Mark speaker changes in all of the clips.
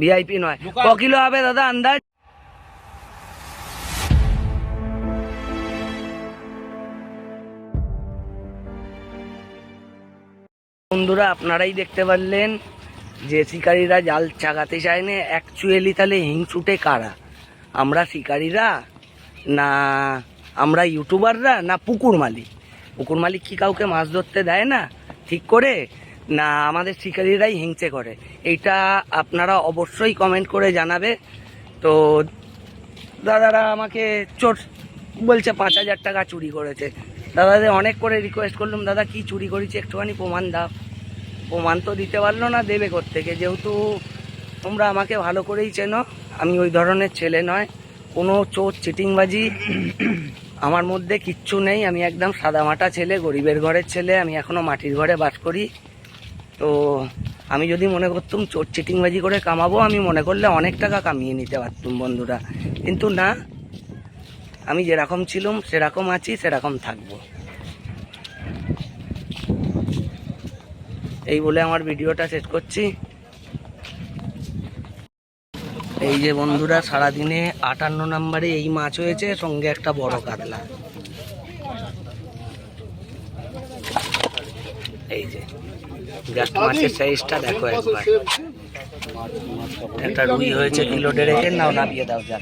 Speaker 1: VIP নয়। ক kilo হবে দাদা আন্দাজ? বন্ধুরা আপনারাই দেখতে পারলেন যে শিকারীরা জাল চাগাতে চায় না। অ্যাকচুয়ালি তাহলে হিংসুটে কারা? আমরা শিকারীরা না আমরা ইউটিউবাররা না পুকুর মালিক? পুকুর মালিক কি কাউকে মাছ ধরতে দেয় না? ঠিক করে না, আমাদের শিকারীরাই হিংসে করে। এইটা আপনারা অবশ্যই কমেন্ট করে জানাবে। তো দাদারা আমাকে চোর বলছে, পাঁচ হাজার টাকা চুরি করেছে। দাদাদের অনেক করে রিকোয়েস্ট করলাম, দাদা, কি চুরি করেছি? একটুখানি প্রমাণ দাও। প্রমাণ তো দিতে পারল না, দেবে থেকে যেহেতু তোমরা আমাকে ভালো করেই চেনো, আমি ওই ধরনের ছেলে নয়। কোনো চোর চিটিংবাজি আমার মধ্যে কিচ্ছু নেই। আমি একদম সাদামাটা ছেলে, গরিবের ঘরের ছেলে। আমি এখনও মাটির ঘরে বাস করি। তো আমি যদি মনে করতাম চোর চিটিংবাজি করে কামাবো, আমি মনে করলে অনেক টাকা কামিয়ে নিতে পারতাম বন্ধুরা। কিন্তু না, আমি যেরকম ছিলাম, সেরকম আছি, সেরকম থাকব। এই বলে আমার ভিডিওটা শেষ করছি। এই যে বন্ধুরা, সারাদিনে আটান্ন নম্বরে এই মাছ হয়েছে, সঙ্গে একটা বড় কাতলা। এই যে। জাস্ট মাছের সাইজটা দেখো একবার। একটা রুই হয়েছে কিলো নাও নামিয়ে দাও যা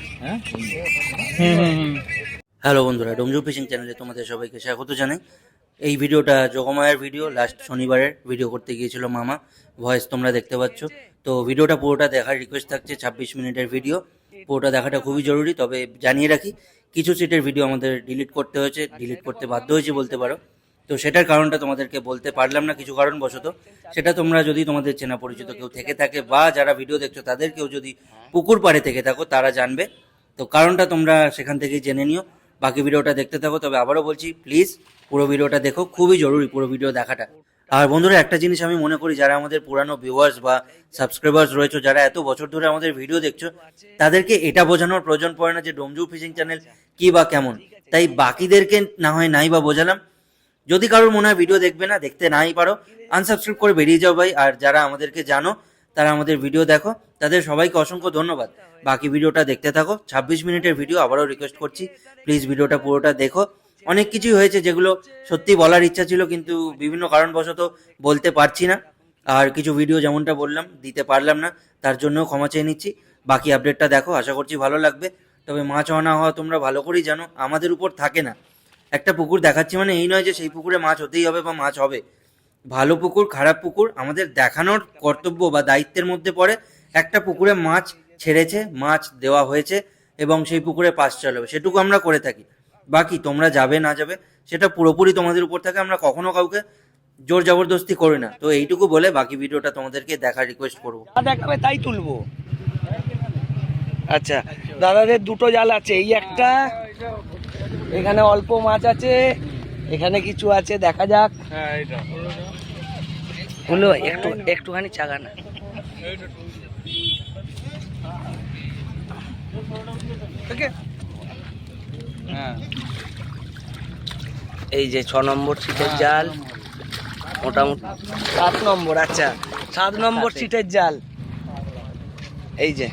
Speaker 2: হ্যালো বন্ধুরা ডোমজু ফিশিং চ্যানেলে তোমাদের সবাইকে স্বাগত জানাই। এই ভিডিওটা যোগমায়ের ভিডিও লাস্ট শনিবারের ভিডিও করতে গিয়েছিল মামা ভয়েস তোমরা দেখতে পাচ্ছ। তো ভিডিওটা পুরোটা দেখার রিকোয়েস্ট থাকছে ছাব্বিশ মিনিটের ভিডিও। পুরোটা দেখাটা খুবই জরুরি তবে জানিয়ে রাখি কিছু সিটের ভিডিও আমাদের ডিলিট করতে হয়েছে ডিলিট করতে বাধ্য হয়েছে বলতে পারো। তো সেটার কারণটা তোমাদেরকে বলতে পারলাম না, কিছু কারণবশত। সেটা তোমরা যদি তোমাদের চেনা পরিচিত কেউ থেকে থাকে বা যারা ভিডিও দেখছ তাদের কেউ যদি পুকুর পাড়ে থেকে থাকো, তারা জানবে। তো কারণটা তোমরা সেখান থেকেই জেনে নিও। বাকি ভিডিওটা দেখতে থাকো। তবে আবারও বলছি, প্লিজ পুরো ভিডিওটা দেখো। খুবই জরুরি পুরো ভিডিও দেখাটা। আর বন্ধুরা, একটা জিনিস আমি মনে করি, যারা আমাদের পুরানো ভিউয়ার্স বা সাবস্ক্রাইবার্স রয়েছে, যারা এত বছর ধরে আমাদের ভিডিও দেখছ, তাদেরকে এটা বোঝানোর প্রয়োজন পড়ে না যে ডোমজু ফিশিং চ্যানেল কি বা কেমন। তাই বাকিদেরকে না হয় নাই বা বোঝালাম যদি কারোর মনে হয় ভিডিও দেখবে না, দেখতে নাই পারো আনসাবস্ক্রাইব করে বেরিয়ে যাও ভাই। আর যারা আমাদেরকে জানো, তারা আমাদের ভিডিও দেখো। তাদের সবাইকে অসংখ্য ধন্যবাদ। বাকি ভিডিওটা দেখতে থাকো। ছাব্বিশ মিনিটের ভিডিও আবারও রিকোয়েস্ট করছি। প্লিজ ভিডিওটা পুরোটা দেখো। অনেক কিছুই হয়েছে যেগুলো সত্যি বলার ইচ্ছা ছিল, কিন্তু বিভিন্ন কারণবশত বলতে পারছি না। আর কিছু ভিডিও যেমনটা বললাম, দিতে পারলাম না, তার জন্য ক্ষমা চেয়ে নিচ্ছি। বাকি আপডেটটা দেখো, আশা করছি ভালো লাগবে। তবে মাছ অনা হওয়া তোমরা ভালো করেই জানো, আমাদের উপর থাকে না। একটা পুকুর দেখাচ্ছি মানে এই নয় যে সেই পুকুরে মাছ হতেই হবে বা মাছ হবে। ভালো পুকুর, খারাপ পুকুর আমাদের দেখানোর কর্তব্য বা দায়িত্বের মধ্যে পড়ে একটা পুকুরে মাছ ছেড়েছে, মাছ দেওয়া হয়েছে এবং সেই পুকুরে পাশ চালাবে। সেটুকু আমরা করে থাকি। বাকি তোমরা যাবে, না যাবে, সেটা পুরোপুরি তোমাদের উপর থাকে। আমরা কখনো কাউকে জোর জবরদস্তি করি না। তো এইটুকু বলে বাকি ভিডিওটা তোমাদেরকে দেখার রিকোয়েস্ট করব।
Speaker 1: দেখাবে তাই তুলবো। আচ্ছা দাদাদের দুটো জাল আছে। এই একটা এখানে অল্প মাছ আছে। এখানে কিছু আছে দেখা যাক। হলো একটু একটুখানি চাগা না এই যে ছ নম্বর সিটের জাল। মোটামুটি সাত নম্বর আচ্ছা। সাত নম্বর। সিটের জাল। এই যে।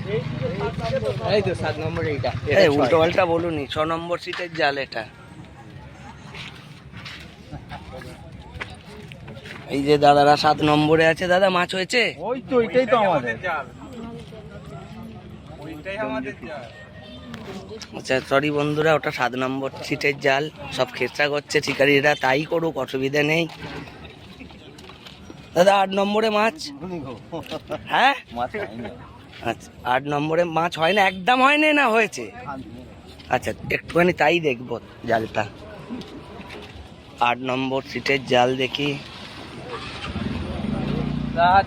Speaker 3: এই তো সাত নম্বর এইটা।
Speaker 1: এই উল্টো পাল্টা বলুনি ছ নম্বর সিটের জাল এটা। এই যে দাদারা সাত নম্বরে আছে দাদা মাছ হয়েছে?
Speaker 3: ওই তো এটাই তো আমাদের।
Speaker 1: আচ্ছা সরি বন্ধুরা ওটা সাত নম্বর সিটের জাল। সব খেচা করছে শিকারীরা তাই করুক অসুবিধা নেই। দাদা আট নম্বরে মাছ? হ্যাঁ? আচ্ছা আট নম্বরে মাছ হয় না একদম হয় না না হয়েছে? আচ্ছা একটুখানি তাই দেখব জালটা। আট নম্বর সিটের জাল দেখি।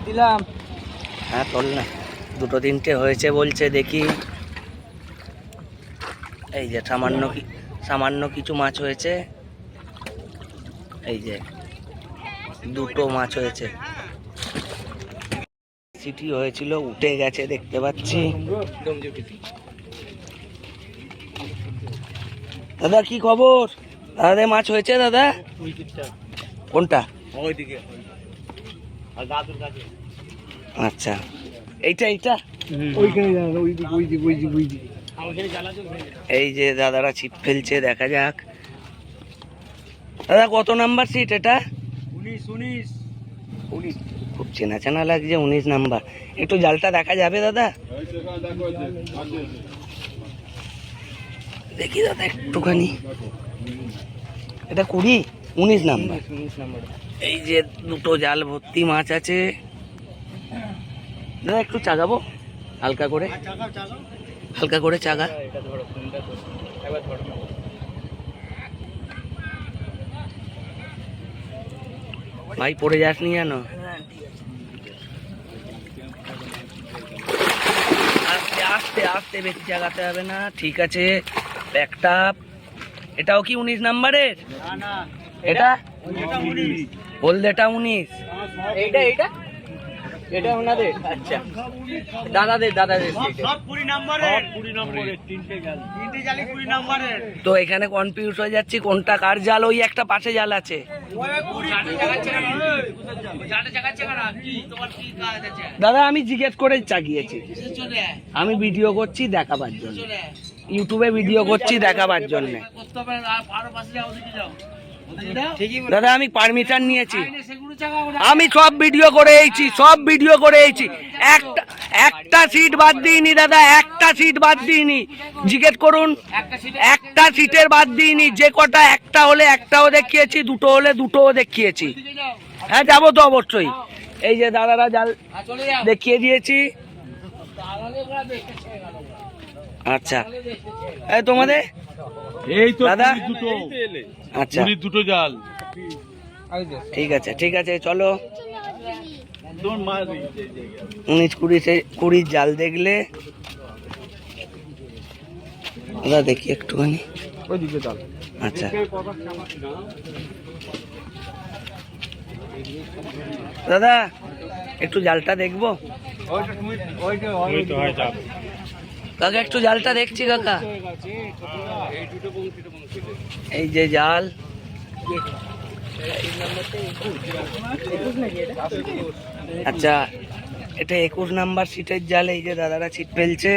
Speaker 3: দিলাম।
Speaker 1: হ্যাঁ তোল না দুটো তিনটে হয়েছে বলছে দেখি। এই যে সামান্য কি সামান্য কিছু মাছ হয়েছে। এই যে দুটো মাছ হয়েছে। সিটি হয়েছিল উঠে গেছে দেখতে পাচ্ছি। দাদা কি খবর? দাদা মাছ হয়েছে দাদা? কোনটা? আচ্ছা। এইটা এইটা? এই যে দাদারা ছিপ ফেলছে দেখা যাক। দাদা কত নাম্বার সিট এটা?
Speaker 3: উনিশ উনিশ।
Speaker 1: উনিশ। চেনা চেনা লাগছে, উনিশ নাম্বার। একটু জালটা দেখা যাবে, দাদা? দেখি, দাদা, একটুখানি। এটা কুড়ি, উনিশ নাম্বার। এই যে দুটো জাল ভর্তি মাছ আছে। দাদা, একটু চাগাবো? হালকা করে। হালকা করে চাগা। ভাই, পড়ে যাসনি জানো আস্তে আস্তে বেশি জাগাতে হবে না। ঠিক আছে একটা এটাও কি উনিশ নাম্বারের? এটা? হলদেটা উনিশ।
Speaker 3: এইটা এইটা? এটা ওনাদের? আচ্ছা। দাদাদের দাদাদের সব কুড়ি নাম্বারের। কুড়ি নাম্বারের তিনটে জাল। তিনটে জালি কুড়ি নাম্বারের।
Speaker 1: তো এখানে কনফিউজ হয়ে যাচ্ছি কোনটা কার জাল? ওই একটা পাশে জাল আছে। দাদা আমি জিজ্ঞেস করে চাগিয়েছি। আমি ভিডিও করছি দেখাবার জন্য। ইউটিউবে ভিডিও করছি দেখাবার জন্য। দাদা আমি পারমিশন নিয়েছি। আমি সব ভিডিও করে এইছি সব ভিডিও করে এইছি একটা একটা সিট বাদ দিইনি দাদা একটা সিট বাদ দিইনি। জিজ্ঞেস করুন একটা সিটের বাদ দিইনি। যে কটা একটা হলে একটাও দেখিয়েছি দুটো হলে দুটোও দেখিয়েছি। হ্যাঁ যাব তো অবশ্যই। এই যে দাদারা জাল দেখিয়ে দিয়েছি। আচ্ছা। এই তোমাদের
Speaker 4: এই তো
Speaker 1: দাদা? আচ্ছা।
Speaker 4: দুটো জাল।
Speaker 1: ঠিক আছে ঠিক আছে চলো।
Speaker 4: মা
Speaker 1: উনিশ কুড়ি কুড়ির জাল দেখলে। দাদা দেখি একটুখানি।
Speaker 3: ওই
Speaker 1: আচ্ছা। দাদা একটু জালটা দেখব?
Speaker 4: ওই তো হয়। চাপ
Speaker 1: কাকা, একটু জালটা দেখছি কাকা। এই যে জাল। আচ্ছা এটা একুশ নাম্বার সিটের জাল, এই যে দাদারা ছিট ফেলছে।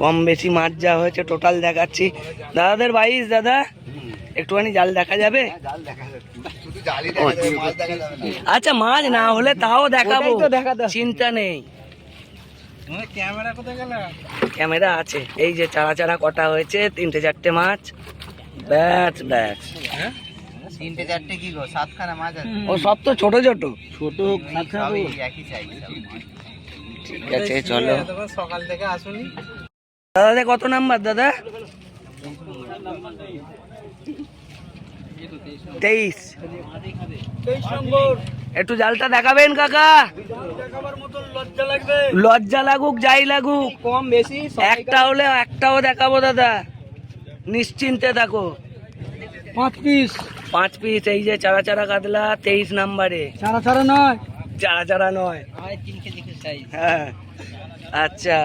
Speaker 1: কম বেশি মাছ যা হয়েছে টোটাল দেখাচ্ছি। দাদাদের বাইশ, দাদা। একটুখানি জাল দেখা যাবে? আচ্ছা মাছ না হলে তাও দেখাবো। চিন্তা নেই।
Speaker 3: ক্যামেরা কোথায় গেল?
Speaker 1: ক্যামেরা আছে। এই যে চারা চারা কটা হয়েছে তিনটে চারটে মাছ। ব্যাস ব্যাস।
Speaker 5: তিনটে চারটে কি গো? সাতখানা মাছ আছে।
Speaker 1: ও সব তো ছোট ছোট।
Speaker 3: ছোট
Speaker 5: সবই একই সাইজ
Speaker 1: ঠিক আছে চলো।
Speaker 3: সকাল থেকে আসুনি।
Speaker 1: দাদা কত নাম্বার দাদা? তেইশ। একটু জালটা দেখাবেন কাকা।
Speaker 3: লজ্জা
Speaker 1: লাগুক যাই লাগুক।
Speaker 3: কম বেশি
Speaker 1: একটা হলে একটাও দেখাবো দাদা। নিশ্চিন্তে থাকো।
Speaker 3: পাঁচ পিস।
Speaker 1: পাঁচ পিস এই যে চারা চারা কাতলা তেইশ নাম্বারে।
Speaker 3: ছাড়া ছাড়া নয়।
Speaker 1: চারা চারা নয়। হ্যাঁ। আচ্ছা।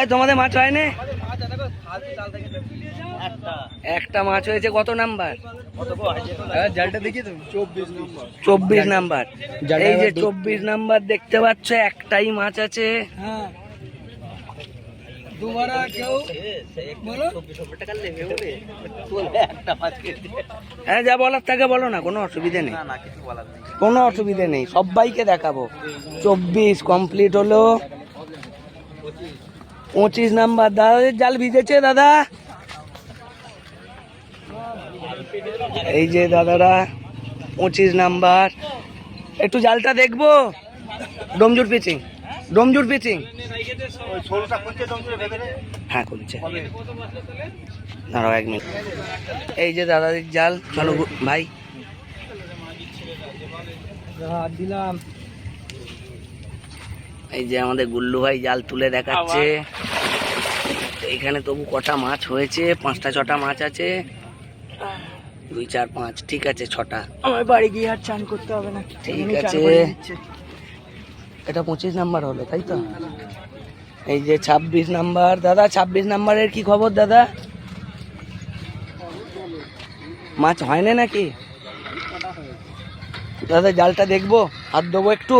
Speaker 1: এই তোমাদের মাছ হয় না? একটা। মাছ হয়েছে কত নাম্বার?
Speaker 3: জালটা দেখিয়ে তুমি চব্বিশ নম্বর।
Speaker 1: চব্বিশ নাম্বার। এই যে চব্বিশ নাম্বার দেখতে পাচ্ছ একটাই মাছ আছে।
Speaker 3: হ্যাঁ। দুবারা কেউ বলো।
Speaker 1: হ্যাঁ যা বলার থাকে বলো না কোনো অসুবিধে নেই।
Speaker 5: না কিছু বলার নেই।
Speaker 1: কোনো অসুবিধে নেই সবাইকে দেখাবো। চব্বিশ কমপ্লিট হলো। পঁচিশ নাম্বার দাদা জাল ভিজেছে দাদা? এই যে দাদারা পঁচিশ নাম্বার। একটু জালটা দেখব? ডোমজুর পিচিং ডোমজুর পিচিং হ্যাঁ খুলছে। দাঁড়াও এক মিনিট এই যে দাদাদের জাল চলো ভাই।
Speaker 3: দিলাম
Speaker 1: এই যে আমাদের গুল্লু ভাই জাল তুলে দেখাচ্ছে। এখানে তবু কটা মাছ হয়েছে পাঁচটা ছটা মাছ আছে। দুই চার পাঁচ ঠিক আছে ছটা।
Speaker 3: আমার বাড়ি গিয়ে আর চান করতে হবে না।
Speaker 1: ঠিক আছে। এটা পঁচিশ নাম্বার হলো তাই তো? এই যে ছাব্বিশ নাম্বার দাদা ছাব্বিশ নাম্বারের কি খবর দাদা? মাছ হয় না নাকি? দাদা জালটা দেখব হাত দেবো একটু।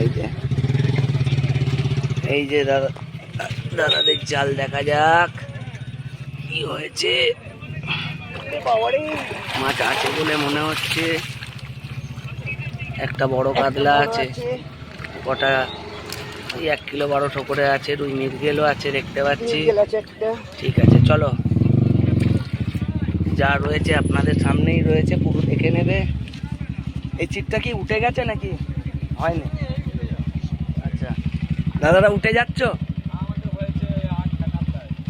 Speaker 1: এই যে। এই যে দাদা দাদাদের জাল দেখা যাক কি হয়েছে? মাছ আছে বলে মনে হচ্ছে। একটা বড় কাতলা আছে। কটা ওই এক কিলো বারোশো করে আছে রুই মিরগেলও আছে দেখতে পাচ্ছি। ঠিক আছে চলো। যা রয়েছে আপনাদের সামনেই রয়েছে পুরো দেখে নেবে। এই চিটটা কি উঠে গেছে নাকি? হয়নি। আচ্ছা। দাদারা উঠে যাচ্ছ?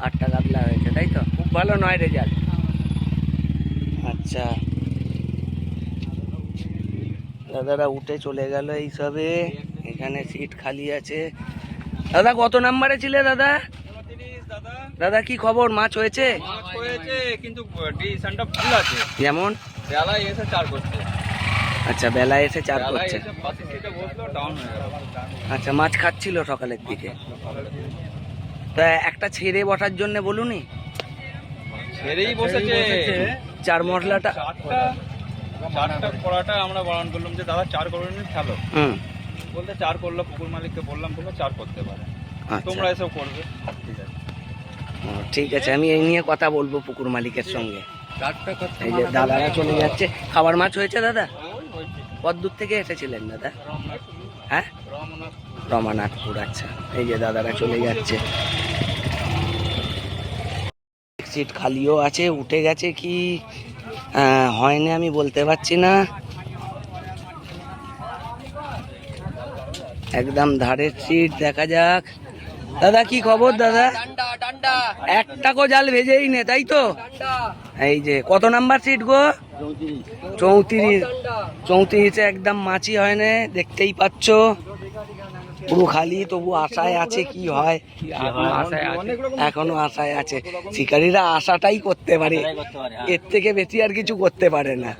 Speaker 1: আটটা কাতলা হয়েছে তাই তো? খুব ভালো নয় রেজাল্ট আচ্ছা। দাদারা উঠে চলে গেল এইসবে। এখানে সিট খালি আছে। দাদা কত নাম্বারে ছিলে দাদা? দাদা কি খবর? মাছ হয়েছে?
Speaker 4: কিন্তু
Speaker 1: যেমন
Speaker 4: বেলায় এসে চার করছে।
Speaker 1: আচ্ছা বেলায় এসে চার করছে।
Speaker 4: গেল।
Speaker 1: আচ্ছা মাছ খাচ্ছিল সকালের দিকে। তা একটা ছেড়ে বসার জন্য বলুনি?
Speaker 4: ছেড়েই বসেছে।
Speaker 1: চার মশলাটা
Speaker 4: চারটা আমরা বারণ করলাম যে দাদা চার করবেন খেলো।
Speaker 1: হুম।
Speaker 4: বলতে চার করল পুকুর মালিককে বললাম বলল চার করতে পারে।
Speaker 1: আচ্ছা।
Speaker 4: তোমরা এসব করবে। ঠিক আছে।
Speaker 1: ও, ঠিক আছে আমি এই নিয়ে কথা বলব পুকুর মালিকের সঙ্গে। এই যে দাদারা চলে যাচ্ছে। খাবার মাছ হয়েছে দাদা? কত দূর থেকে এসেছিলেন দাদা? হ্যাঁ? রমানাথপুর আচ্ছা। এই যে দাদারা চলে যাচ্ছে। সিট খালিও আছে, উঠে গেছে কি? হয়নি আমি বলতে পারছি না। একদম ধারের সিট, দেখা যাক। দাদা, কি খবর দাদা? একটা কো জাল ভেজেই নে, তাই তো? এই যে, কত নাম্বার সিট গো? চৌত্রিশ। চৌত্রিশে একদম মাছি হয় না, দেখতেই পাচ্ছ। পুরো খালি তবু আশায় আছে কি হয়? এখনও আশায় আছে। শিকারীরা আশাটাই করতে পারে। এর থেকে বেশি আর কিছু করতে পারে না।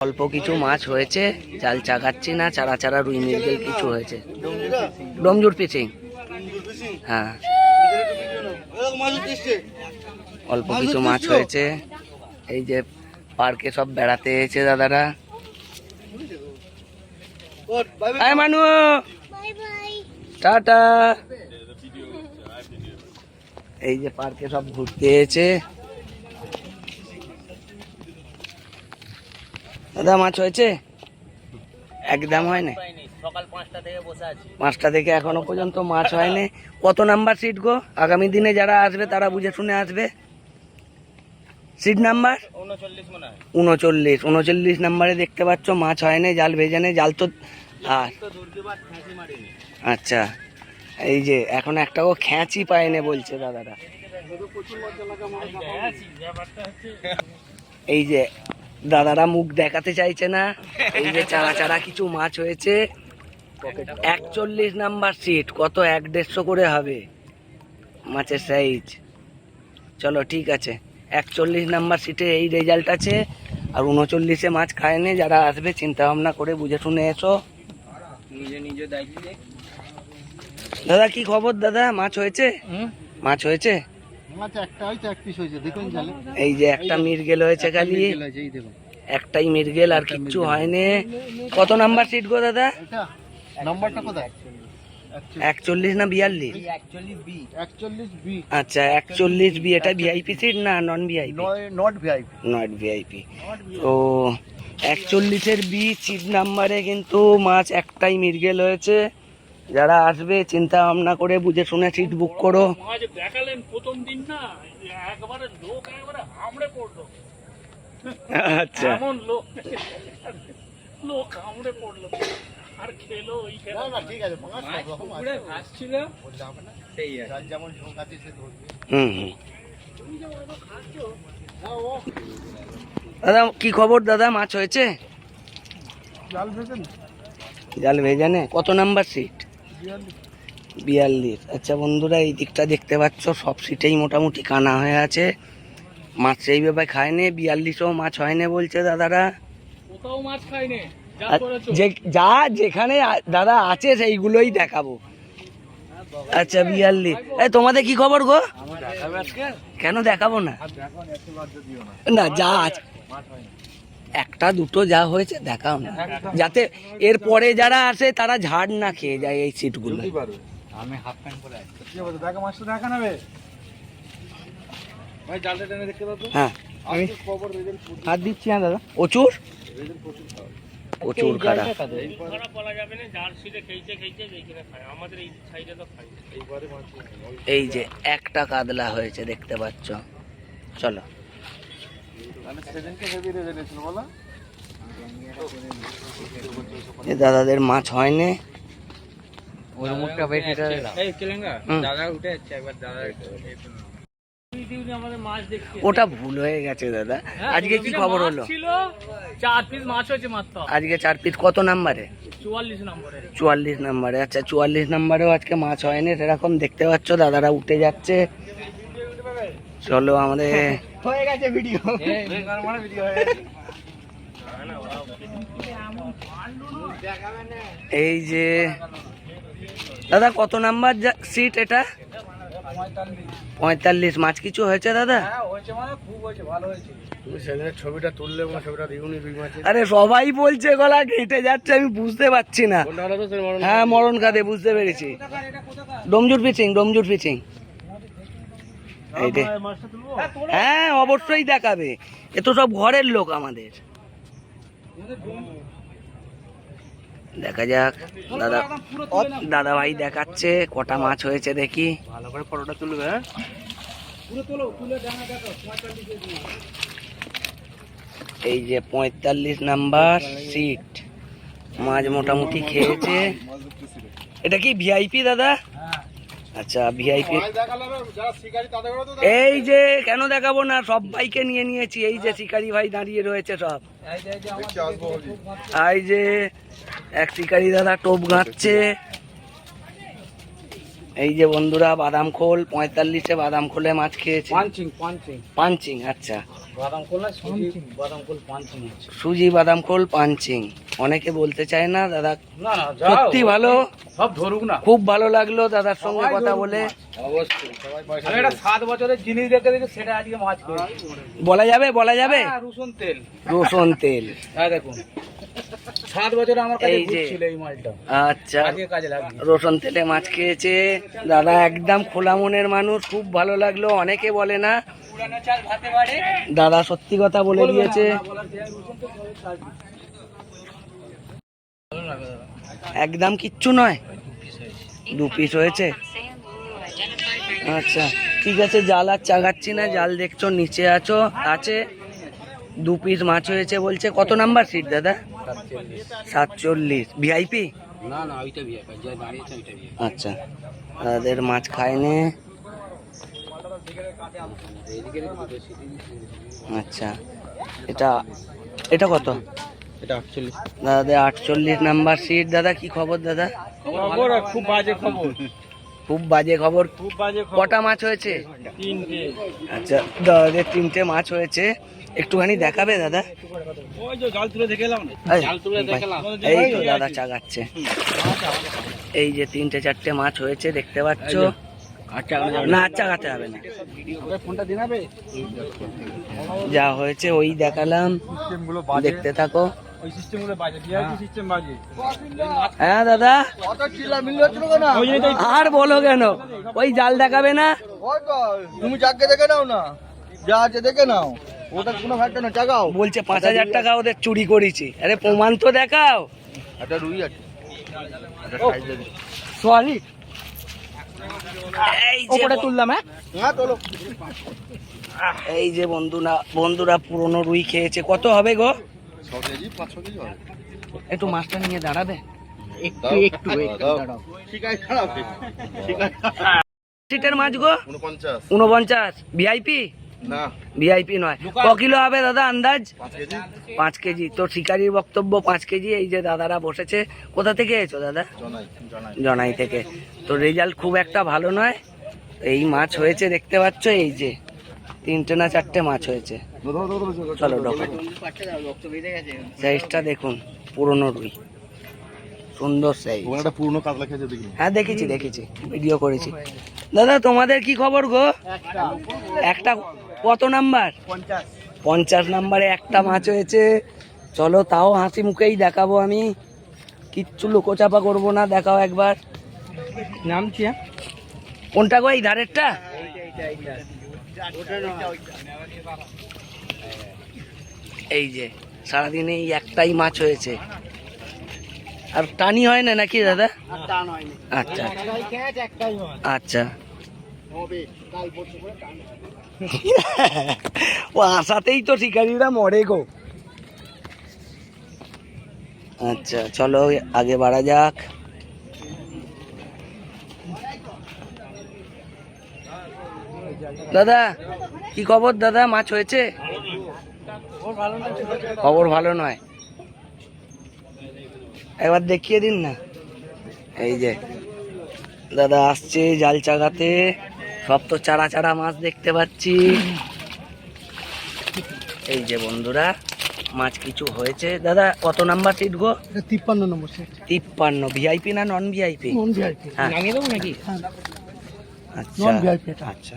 Speaker 1: অল্প কিছু মাছ হয়েছে জাল চাগাচ্ছি না চারা চারা রুই মৃগেল কিছু হয়েছে। ডমজুর পিচিং হ্যাঁ। অল্প কিছু মাছ হয়েছে। এই যে পার্কে সব বেড়াতে এসেছে দাদারা। হাই মানু টাটা এই যে পার্কে সব ঘুরতে এসেছে। দাদা মাছ হয়েছে? একদম হয় না
Speaker 3: সকাল পাঁচটা থেকে বসে আছি।
Speaker 1: পাঁচটা থেকে এখনও পর্যন্ত মাছ হয়নি। কত নাম্বার সিট গো? আগামী দিনে যারা আসবে তারা বুঝে শুনে আসবে। Seat number?
Speaker 3: উনচল্লিশ
Speaker 1: উনচল্লিশ। উনচল্লিশ নাম্বারে দেখতে পাচ্ছ মাছ হয়নি জাল ভেজানে জাল তো
Speaker 3: মারিনি
Speaker 1: আচ্ছা। এই যে, এখন একটাও খ্যাঁচি পায়নি বলছে দাদারা। এই যে, দাদারা মুখ দেখাতে চাইছে না। এই যে, চারা চারা কিছু মাছ হয়েছে। একচল্লিশ নাম্বার সিট কত এক দেড়শো করে হবে মাছের সাইজ চলো, ঠিক আছে। একচল্লিশ নাম্বার সিটে এই রেজাল্ট আছে। আর উনচল্লিশে মাছ খায়নি, যারা আসবে চিন্তা ভাবনা করে বুঝে শুনে এসো।
Speaker 3: নিজে নিজে দায়িত্বে
Speaker 1: দাদা কি খবর দাদা? মাছ হয়েছে? মাছ হয়েছে?
Speaker 5: মাছ একটা হয়তো এক পিস হয়েছে দেখুন জালে।
Speaker 1: এই যে একটা মিরগেল হয়েছে খালি। একটাই মিরগেল আর কিচ্ছু হয়নি। কত নাম্বার সিট গো দাদা?
Speaker 5: নম্বরটা কোথায়?
Speaker 1: একচল্লিশ না বিয়াল্লিশ?
Speaker 3: অ্যাকচুয়ালি
Speaker 5: একচল্লিশ বি।
Speaker 1: আচ্ছা একচল্লিশ বি এটা ভিআইপি সিট না non VIP
Speaker 5: not VIP
Speaker 1: not VIP তো একচল্লিশের বি সিট নাম্বারে কিন্তু মাছ একটাই মিরগেল হয়েছে। যারা আসবে চিন্তা ভাবনা করে বুঝে শুনে সিট বুক করো।
Speaker 6: মাছ দেখালেন প্রথম দিন না একবারে লোক একবারে হামড়ে পড়ল।
Speaker 1: আচ্ছা।
Speaker 6: এমন লোক লোক হামড়ে পড়ল। আর খেলো ওই খেলো।
Speaker 5: না ঠিক আছে পাঁচ সব রকম আছে।
Speaker 3: আসছিল
Speaker 5: বললে না।
Speaker 3: সেই আর
Speaker 5: যেমন ঝোঁক সে ধরবে।
Speaker 1: হুম হুম। দাদা কি খবর দাদা? মাছ হয়েছে?
Speaker 5: জাল ভেজেন।
Speaker 1: কত নাম্বার সিট? বিয়াল্লিশ। আচ্ছা বন্ধুরা এই দিকটা দেখতে পাচ্ছ সব সিটেই মোটামুটি কানা হয়ে আছে। মাছ সেইভাবে খায়নি বিয়াল্লিশও মাছ হয়নি বলছে দাদারা।
Speaker 6: কোথাও মাছ খাইনি যা
Speaker 1: যে যা যেখানে দাদা আছে সেইগুলোই দেখাবো। আচ্ছা বিয়াল্লিশ। এই তোমাদের কি খবর গো? কেন দেখাবো না? না যা আছে। একটা দুটো যা হয়েছে দেখাও না। যাতে এর পরে যারা আসে তারা ঝাড় না খেয়ে যায় এই সিটগুলো।
Speaker 3: আমি হাফ প্যান্ট পরে
Speaker 4: দেখা নেবে? ভাই জালটা টেনে দেখতে পাবো?
Speaker 1: হ্যাঁ। আমি হাত দিচ্ছি না দাদা। প্রচুর? প্রচুর খারাপ।
Speaker 6: খারাপ এই সাইডে তো খাই
Speaker 1: এই যে একটা কাতলা হয়েছে দেখতে পাচ্ছ। চলো। দাদাদের মাছ হয়নি
Speaker 3: ওর মুখটা বেশি
Speaker 4: এই কেলেঙ্গা দাদা উঠে যাচ্ছে একবার দাদা
Speaker 1: ওটা ভুল হয়ে গেছে দাদা। আজকে কি খবর হলো?
Speaker 6: চার পিস মাছ হয়েছে মাত্র।
Speaker 1: আজকে চার পিস কত নাম্বারে
Speaker 6: চুয়াল্লিশ নম্বরে
Speaker 1: চুয়াল্লিশ নাম্বারে আচ্ছা চুয়াল্লিশ নাম্বারেও আজকে মাছ হয়নি সেরকম দেখতে পাচ্ছ দাদারা উঠে যাচ্ছে। চলো আমাদের
Speaker 3: হয়ে গেছে ভিডিও
Speaker 1: এই যে দাদা কত নাম্বার সিট এটা? পঁয়তাল্লিশ। মাছ কিছু হয়েছে দাদা?
Speaker 4: ছবিটা তুললে ছবিটা মাছ
Speaker 1: আরে সবাই বলছে গলা ঘেঁটে যাচ্ছে আমি বুঝতে পারছি না। হ্যাঁ মরণ কাঁদে বুঝতে পেরেছি। ডোমজুর পিচিং ডোমজুর পিচিং এই যে হ্যাঁ অবশ্যই দেখাবে। এ তো সব ঘরের লোক আমাদের। দেখা যাক। দাদা দাদা ভাই দেখাচ্ছে কটা মাছ হয়েছে দেখি।
Speaker 4: ভালো করে ফটোটা তুলবে হ্যাঁ?
Speaker 1: এই যে পঁয়তাল্লিশ নাম্বার সিট। মাছ মোটামুটি খেয়েছে। এটা কি ভিআইপি দাদা? আচ্ছা ভিআইপি এই যে কেন দেখাবো না? সব বাইকে নিয়ে নিয়েছি। এই যে শিকারি ভাই দাঁড়িয়ে রয়েছে সব। এই যে এক শিকারি দাদা টোপ গাঁচ্ছে এই যে বন্ধুরা বাদাম খোল পঁয়তাল্লিশে বাদাম খোলে মাছ খেয়েছে।
Speaker 3: Punching punching.
Speaker 1: পাঞ্চিং আচ্ছা।
Speaker 3: বাদাম কোল না সুজি বাদাম কোল পাঞ্চিং
Speaker 1: সুজি বাদাম খোল পাঞ্চিং। অনেকে বলতে চায় না দাদা।
Speaker 3: না না
Speaker 1: সত্যি ভালো?
Speaker 3: সব ধরুক না।
Speaker 1: খুব ভালো লাগল দাদার সঙ্গে কথা বলে।
Speaker 3: একটা সাত বছরের জিনিস দেখে দেখে সেটা আজকে মাছ
Speaker 1: বলা যাবে বলা যাবে?
Speaker 3: হ্যাঁ, রসুন তেল।
Speaker 1: রসুন তেল।
Speaker 3: দেখুন। সাত বছর আমার কাছে
Speaker 1: এই
Speaker 3: ছিল এই মাছটা
Speaker 1: আচ্ছা।
Speaker 3: কাজে
Speaker 1: তেলে মাছ খেয়েছে। দাদা একদম খোলা মনের মানুষ খুব ভালো লাগল অনেকে বলে না। দাদা সত্যি কথা বলে দিয়েছে। একদম কিচ্ছু নয়। দু পিস হয়েছে। আচ্ছা ঠিক আছে জাল আর চাগাচ্ছি না জাল দেখছ নিচে আছো আছে। দু পিস মাছ হয়েছে বলছে। কত নাম্বার সিট দাদা? সাতচল্লিশ। ভিআইপি
Speaker 3: না না ওইটা বিয়ে যে দাঁড়িয়েছে ওইটা বিয়ে
Speaker 1: আচ্ছা তাদের মাছ খায়নি। আচ্ছা এটা এটা কত?
Speaker 3: এটা অ্যাকচুয়ালি
Speaker 1: দাদা আটচল্লিশ নাম্বার সিট দাদা কি খবর দাদা?
Speaker 4: খবর খুব বাজে খবর।
Speaker 1: খুব বাজে খবর।
Speaker 4: খুব বাজে
Speaker 1: কটা মাছ হয়েছে?
Speaker 4: তিনটে।
Speaker 1: আচ্ছা দাদাদের তিনটে মাছ হয়েছে। একটুখানি দেখাবে দাদা?
Speaker 4: ওই যে জাল তুলে দেখে
Speaker 1: এই,
Speaker 3: জাল তুলে দেখালাম।
Speaker 1: এই তো দাদা চাগাচ্ছে। এই যে তিনটে চারটে মাছ হয়েছে দেখতে পাচ্ছ? না চাগাতে হবে না। যা হয়েছে ওই দেখালাম। দেখতে থাকো।
Speaker 4: ওই সিস্টেমগুলো বাজে ভিআইপি সিস্টেম বাজে।
Speaker 1: হ্যাঁ দাদা। আর বলো কেন? ওই জাল দেখাবে না?
Speaker 5: তুমি যাকে দেখে নাও না যা আছে দেখে নাও। ওটা কোনো ফ্যাক্টর না চাগাও
Speaker 1: বলছে পাঁচ হাজার টাকা ওদের চুরি করেছি। আরে প্রমাণ তো দেখাও।
Speaker 5: একটা রুই আছে।
Speaker 1: সরি এই যে
Speaker 3: ওপরে তুললাম হ্যাঁ?
Speaker 5: হ্যাঁ
Speaker 1: এই যে বন্ধুরা বন্ধুরা পুরনো রুই খেয়েছে। কত হবে গো?
Speaker 5: কেজি পাঁচশো কেজি হবে।
Speaker 1: একটু মাছটা নিয়ে দাঁড়াবে?
Speaker 3: একটু একটু একটু দাঁড়াও।
Speaker 1: সিটের মাছ গো?
Speaker 5: উনপঞ্চাশ
Speaker 1: ভিআইপি ভিআইপি নয়। ক কিলো হবে দাদা আন্দাজ?
Speaker 5: পাঁচ কেজি।
Speaker 1: তো শিকারির বক্তব্য পাঁচ কেজি। এই যে দাদারা বসেছে কোথা থেকে এসো দাদা?
Speaker 5: জনাই
Speaker 1: থেকে। তো রেজাল্ট খুব একটা ভালো নয়। এই মাছ হয়েছে দেখতে পাচ্ছ এই যে। তিনটে না চারটে মাছ হয়েছে। চলো ডকা সাইজটা দেখুন পুরনো রুই। সুন্দর সাইজ
Speaker 5: একটা পুরনো কাতলা খেয়েছে দেখি।
Speaker 1: হ্যাঁ দেখেছি দেখেছি ভিডিও করেছি। দাদা তোমাদের কি খবর গো? একটা কত নাম্বার
Speaker 3: পঞ্চাশ
Speaker 1: নাম্বারে একটা মাছ হয়েছে। চলো তাও হাসি মুখেই দেখাবো আমি। কিচ্ছু লোকচাপা করব না দেখাও একবার।
Speaker 3: নামছি হ্যাঁ
Speaker 1: কোনটা গো এই ধারেরটা? এই যে সারাদিন এই একটাই মাছ হয়েছে। আর টানি হয় না নাকি দাদা? আচ্ছা আচ্ছা। ও আসাতেই তো শিকারীরা মরে গো। আচ্ছা চলো আগে বাড়া যাক। দাদা কি খবর দাদা? মাছ হয়েছে? খবর ভালো নয়। একবার দেখিয়ে দিন না। এই যে দাদা আসছে জাল চাগাতে। সব তো চারা চারা মাছ দেখতে পাচ্ছি। এই যে বন্ধুরা মাছ কিছু হয়েছে। দাদা কত নাম্বার সিট গো?
Speaker 6: তিপ্পান্ন নম্বর সেট।
Speaker 1: তিপ্পান্ন ভিআইপি না নন ভিআইপি
Speaker 6: নন ভিআইপি
Speaker 1: হ্যাঁ।
Speaker 3: নামিয়ে দেবো নাকি?
Speaker 1: আচ্ছা
Speaker 6: নন ভিআইপি এটা।
Speaker 1: আচ্ছা।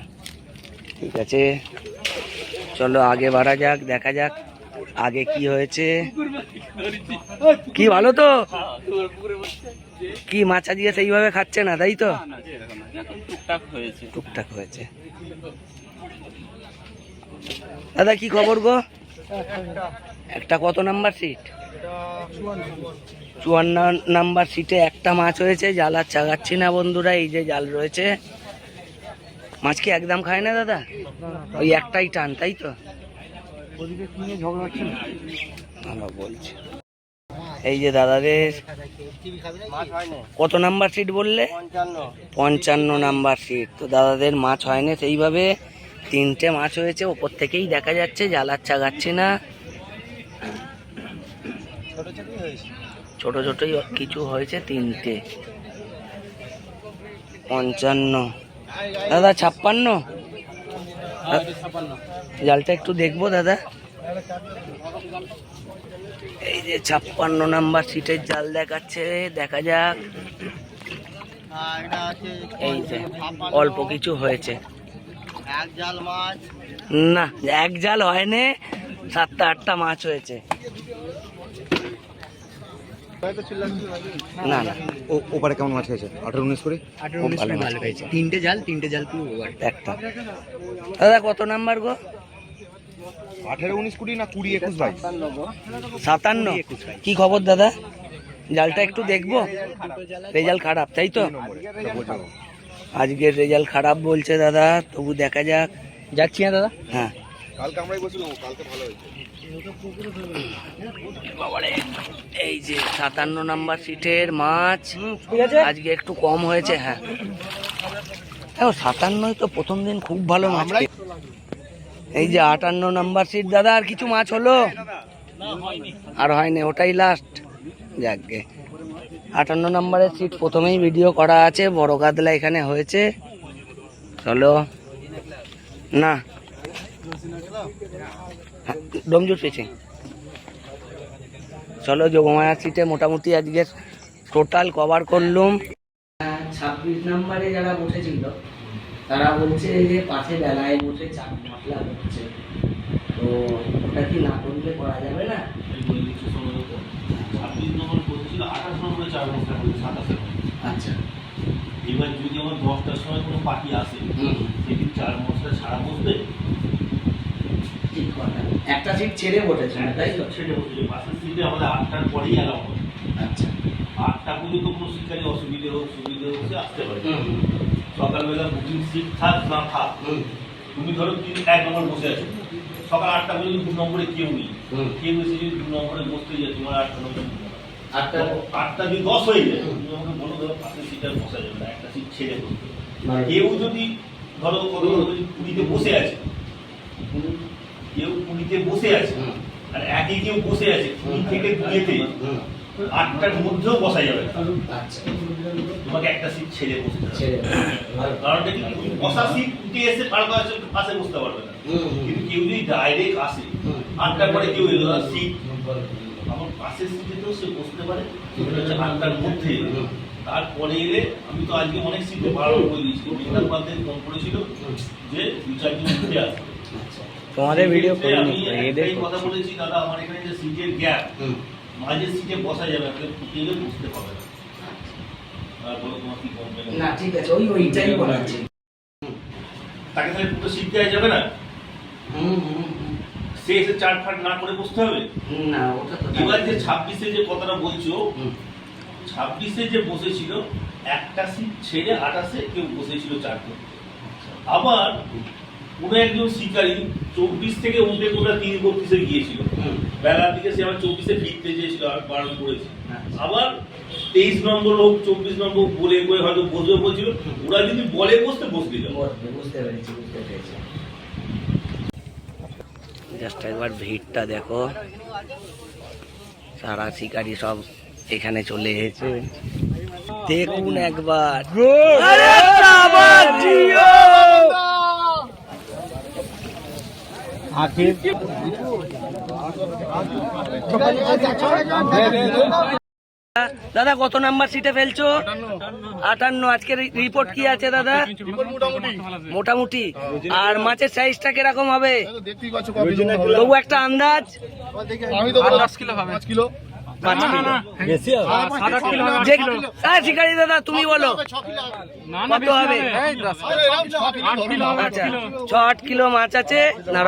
Speaker 1: ঠিক আছে। চলো আগে বাড়া যাক, দেখা যাক আগে কি হয়েছে। কি ভালো তো? কি মাছ আজকে সেইভাবে খাচ্ছে না, তাই তো?
Speaker 4: টুকটাক হয়েছে।
Speaker 1: দাদা, কি খবর গো? একটা কত নাম্বার সিট? চুয়ান্ন নাম্বার সিটে একটা মাছ হয়েছে, জাল আর চাগাচ্ছি না বন্ধুরা, এই যে জাল রয়েছে। মাছ কি একদম খায় না, দাদা? ওই একটাই টান, তাই তো? বলছে। এই যে দাদাদের কত নাম্বার সিট বললে? পঞ্চান্ন নাম্বার সিট তো দাদাদের মাছ হয়নি সেইভাবে তিনটে মাছ হয়েছে, ওপর থেকেই দেখা যাচ্ছে, জ্বালার চাগাচ্ছে না। ছোট ছোটই কিছু হয়েছে, তিনটে। পঞ্চান্ন। দাদা, ছাপ্পান্ন? জালটা একটু দেখব, দাদা। এই যে ছাপ্পান্ন নাম্বার সিটের জাল দেখাচ্ছে, দেখা যাক। এই যে, অল্প কিছু হয়েছে। না, এক জাল হয়নি, সাতটা আটটা মাছ হয়েছে। না না।
Speaker 5: ও ওপারে কেমন মাছ হয়েছে আঠারো উনিশ করে?
Speaker 3: আঠারো উনিশ
Speaker 1: ভালো
Speaker 3: করে ভালো
Speaker 1: পেয়েছে।
Speaker 3: তিনটে জাল তিনটে জাল পুরো ওভার
Speaker 1: একটা। দাদা কত নাম্বার গো?
Speaker 5: আঠারো উনিশ কুড়ি না কুড়ি একুশ বাইশ
Speaker 1: সাতান্ন। কি খবর দাদা? জালটা একটু দেখব? রেজাল্ট খারাপ তাই তো? আজকের রেজাল্ট খারাপ বলছে দাদা তবু দেখা যাক।
Speaker 3: যাচ্ছি না দাদা?
Speaker 1: হ্যাঁ।
Speaker 5: কালকে আমরাই বলছিলাম কালকে ভালো হয়েছে।
Speaker 1: এই যে সাতান্ন নাম্বার সিটের মাছ আজকে একটু কম হয়েছে হ্যাঁ। হ্যাঁ সাতান্নই তো প্রথম দিন খুব ভালো মাছ এই যে আটান্ন নাম্বার সিট দাদা আর কিছু মাছ হলো? আর হয়নি ওটাই লাস্ট যাকগে। আটান্ন নাম্বারের সিট প্রথমেই ভিডিও করা আছে বড় কাতলা এখানে হয়েছে। চলো। না ডোমজুর ফিশিং চলো যোগমায়া সিটে মোটামুটি আজকে টোটাল কভার করলুম। ছাব্বিশ নাম্বারে যারা বসেছিল তারা বলছে যে পাশে বেলায় বসে চাপ মশলা হচ্ছে তো ওটা কি না করলে করা যাবে না?
Speaker 7: ছাব্বিশ নম্বর বলছিল আঠাশ নম্বরে চার বস্তা সাতাশে
Speaker 1: আচ্ছা।
Speaker 7: এবার যদি আমার দশটার সময় কোনো পার্টি আসে সেদিন চার বস্তা ছাড়া বসবে?
Speaker 1: ঠিক কথা। একটা সিট ছেড়ে বসেছে না, তাই তো?
Speaker 7: ছেড়ে বসবে পাশের সিটে আমাদের আটটার পরেই অ্যালাউ
Speaker 1: আচ্ছা।
Speaker 7: আটটা পর্যন্ত কোনো শিকারী অসুবিধে হোক সুবিধে হোক সে আসতে পারে। সকালবেলা বুকিং সিট থাক না থাক তুমি ধরো তিন এক নম্বর বসে আছো। সকাল আটটা পর্যন্ত দু নম্বরে কেউ নেই। কেউ এসে যদি দু নম্বরে বসতে যায় তোমার আটটা নম্বর
Speaker 1: আটটা?
Speaker 7: আটটা যদি দশ হয়ে যায় তুমি আমাকে বলো ধরো পাশের সিটে আর বসা যাবে না একটা সিট ছেড়ে বসবে। কেউ যদি ধরো কত পুরীতে বসে আছে কেউ পুরীতে বসে আছে। আর একই কেউ বসে আছে পুরী থেকে দুয়েতে আটটার মধ্যেও বসা যাবে।
Speaker 1: আচ্ছা।
Speaker 7: তোমাকে একটা সিট ছেড়ে বসতে হবে। কারণটা কি? তুমি বসা সিট উঠে এসে পার পাশে পাশে বসতে পারবে না। কিন্তু কেউ যদি ডাইরেক্ট আসে আটটার পরে কেউ এলো না সিট আমার পাশের সিটেতেও সে বসতে পারে। সেটা হচ্ছে আটটার মধ্যে। তারপরে এলে আমি তো আজকে অনেক সিটে বারণ করে দিয়েছি। মেঘনাথ বাদে ফোন করেছিল যে দু চারজন উঠে আসবে।
Speaker 1: আচ্ছা। তোমাদের ভিডিও করিনি এদের
Speaker 7: কথা বলেছি দাদা আমার এখানে যে সিটের গ্যাপ
Speaker 1: হুম।
Speaker 7: মাঝের সিটে বসা যাবে ফুটিয়ে গেলে বুঝতে পারবে না। বলো তোমার কি কমবে
Speaker 1: না ঠিক আছে ওই ওইটাই বলাচ্ছি
Speaker 7: তাকে তাহলে দুটো সিট দেওয়া যাবে না?
Speaker 1: হুম হুম।
Speaker 7: সে এসে চার্ট ফাট না করে বসতে হবে?
Speaker 1: না ওটা তো
Speaker 7: এবার যে ছাব্বিশে যে কথাটা বলছো
Speaker 1: হুম।
Speaker 7: ছাব্বিশে যে বসেছিল একটা সিট ছেড়ে আঠাশে কেউ বসেছিল চারটে। আবার কোনো একজন শিকারী চব্বিশ থেকে উঠে কোনটা তিন বত্রিশে গিয়েছিল। বেলার দিকে সে আবার চব্বিশে ফিরতে চেয়েছিল আর বারণ করেছে।
Speaker 1: আচ্ছা।
Speaker 7: আবার তেইশ নম্বর হোক চব্বিশ নম্বর বলে করে হয়তো বসবে বলছিল ওরা যদি বলে বসতে বসতে যাবে
Speaker 1: বুঝতে- বুঝতে পেরেছি বুঝতে পেরেছি। জাস্ট একবার ভিড়টা দেখো। সারা শিকারি সব এখানে চলে এসেছে। দেখুন একবার। দাদা কত নাম্বার সিটে ফেলছো? আটান্ন। আজকের রিপোর্ট কি আছে দাদা? মোটামুটি। আর মাছের সাইজটা কীরকম হবে? তবু একটা আন্দাজ।
Speaker 5: আমি তো কিলো কিলো।
Speaker 1: হ্যাঁ শিকারি দাদা তুমি বলো।
Speaker 5: ছ কিলো
Speaker 6: না না
Speaker 1: কত হবে?
Speaker 5: ছ
Speaker 6: আট কিলো
Speaker 1: আচ্ছা ছ আট কিলো মাছ আছে। না